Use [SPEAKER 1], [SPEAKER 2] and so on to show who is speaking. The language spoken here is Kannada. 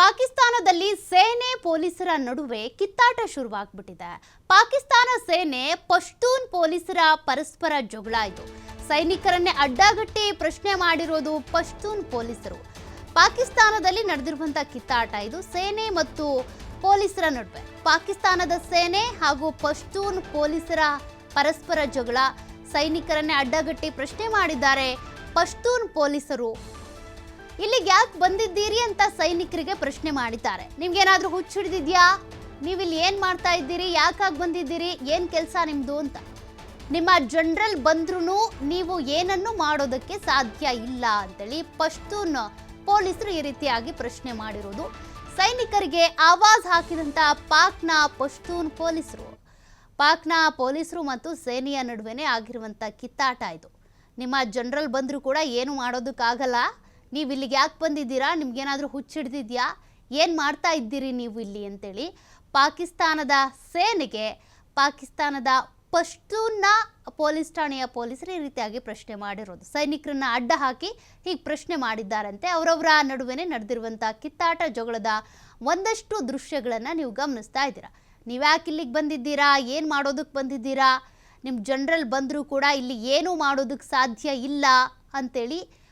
[SPEAKER 1] ಪಾಕಿಸ್ತಾನದಲ್ಲಿ ಸೇನೆ ಪೊಲೀಸರ ನಡುವೆ ಕಿತ್ತಾಟ ಶುರುವಾಗ್ಬಿಟ್ಟಿದೆ. ಪಾಕಿಸ್ತಾನ ಸೇನೆ ಪಶ್ತೂನ್ ಪೊಲೀಸರ ಪರಸ್ಪರ ಜಗಳ ಇದು. ಸೈನಿಕರನ್ನೇ ಅಡ್ಡಗಟ್ಟಿ ಪ್ರಶ್ನೆ ಮಾಡಿರೋದು ಪಶ್ತೂನ್ ಪೊಲೀಸರು. ಪಾಕಿಸ್ತಾನದಲ್ಲಿ ನಡೆದಿರುವಂತ ಕಿತ್ತಾಟ ಇದು ಸೇನೆ ಮತ್ತು ಪೊಲೀಸರ ನಡುವೆ. ಪಾಕಿಸ್ತಾನದ ಸೇನೆ ಹಾಗೂ ಪಶ್ತೂನ್ ಪೊಲೀಸರ ಪರಸ್ಪರ ಜಗಳ. ಸೈನಿಕರನ್ನೇ ಅಡ್ಡಗಟ್ಟಿ ಪ್ರಶ್ನೆ ಮಾಡಿದ್ದಾರೆ ಪಶ್ತೂನ್ ಪೊಲೀಸರು. ಇಲ್ಲಿಗೆ ಯಾಕೆ ಬಂದಿದ್ದೀರಿ ಅಂತ ಸೈನಿಕರಿಗೆ ಪ್ರಶ್ನೆ ಮಾಡಿದ್ದಾರೆ. ನಿಮ್ಗೇನಾದ್ರೂ ನೀವು ಇಲ್ಲಿ ಏನ್ ಮಾಡ್ತಾ ಇದ್ದೀರಿ? ಯಾಕಾಗಿ ಬಂದಿದ್ದೀರಿ? ಏನ್ ಕೆಲಸ ನಿಮ್ದು ಅಂತ. ನಿಮ್ಮ ಜನರಲ್ ಬಂದ್ರೂ ನೀವು ಏನನ್ನು ಮಾಡೋದಕ್ಕೆ ಸಾಧ್ಯ ಇಲ್ಲ ಅಂತೇಳಿ ಪಶ್ತೂನ್ ಪೊಲೀಸರು ಈ ರೀತಿಯಾಗಿ ಪ್ರಶ್ನೆ ಮಾಡಿರೋದು. ಸೈನಿಕರಿಗೆ ಆವಾಜ್ ಹಾಕಿದಂತ ಪಾಕ್ನ ಪಶ್ತೂನ್ ಪೊಲೀಸರು. ಪಾಕ್ನ ಪೊಲೀಸರು ಮತ್ತು ಸೇನೆಯ ನಡುವೆನೇ ಆಗಿರುವಂಥ ಕಿತ್ತಾಟ ಇದು. ನಿಮ್ಮ ಜನರಲ್ ಬಂದರೂ ಕೂಡ ಏನು ಮಾಡೋದಕ್ಕಾಗಲ್ಲ? ನೀವು ಇಲ್ಲಿಗೆ ಯಾಕೆ ಬಂದಿದ್ದೀರಾ? ನಿಮ್ಗೇನಾದರೂ ಹುಚ್ಚಿಡ್ದಿದ್ಯಾ ಏನು ಮಾಡ್ತಾ ಇದ್ದೀರಿ ನೀವು ಇಲ್ಲಿ ಅಂತೇಳಿ ಪಾಕಿಸ್ತಾನದ ಸೇನೆಗೆ ಪಾಕಿಸ್ತಾನದ ಪಶ್ತೂನ್ನ ಪೊಲೀಸ್ ಠಾಣೆಯ ಪೊಲೀಸರು ಈ ರೀತಿಯಾಗಿ ಪ್ರಶ್ನೆ ಮಾಡಿರೋದು. ಸೈನಿಕರನ್ನ ಅಡ್ಡ ಹಾಕಿ ಹೀಗೆ ಪ್ರಶ್ನೆ ಮಾಡಿದ್ದಾರಂತೆ. ಅವರವರ ನಡುವೆನೇ ನಡೆದಿರುವಂಥ ಕಿತ್ತಾಟ ಜಗಳದ ಒಂದಷ್ಟು ದೃಶ್ಯಗಳನ್ನು ನೀವು ಗಮನಿಸ್ತಾ ಇದ್ದೀರಾ. ನೀವ್ಯಾಕೆ ಇಲ್ಲಿಗೆ ಬಂದಿದ್ದೀರಾ? ಏನು ಮಾಡೋದಕ್ಕೆ ಬಂದಿದ್ದೀರಾ? ನಿಮ್ಮ ಜನರಲ್ ಬಂದರೂ ಕೂಡ ಇಲ್ಲಿ ಏನೂ ಮಾಡೋದಕ್ಕೆ ಸಾಧ್ಯ ಇಲ್ಲ ಅಂತೇಳಿ